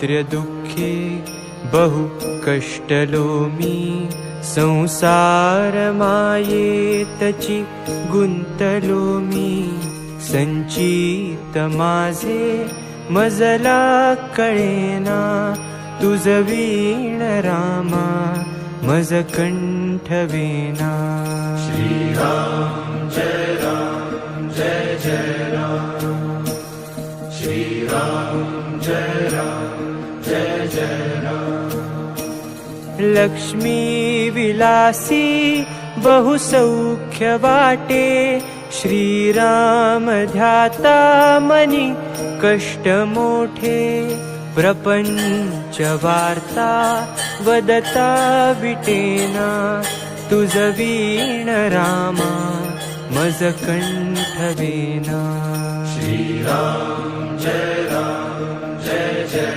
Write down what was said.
दारिद्र्य दुःखे बहु कष्टलो मी संसार मायेतची गुंतलो मी संचित माझे मजला कळेना तुझ वीण रामा मज कंठवेना लक्ष्मी विलासी बहुसौख्य वाटे श्रीराम ध्याता मनी कष्ट मोठे प्रपंच वार्ता वदता विटेना तुझ वीण रामा। मज कंठवेना श्रीराम जय राम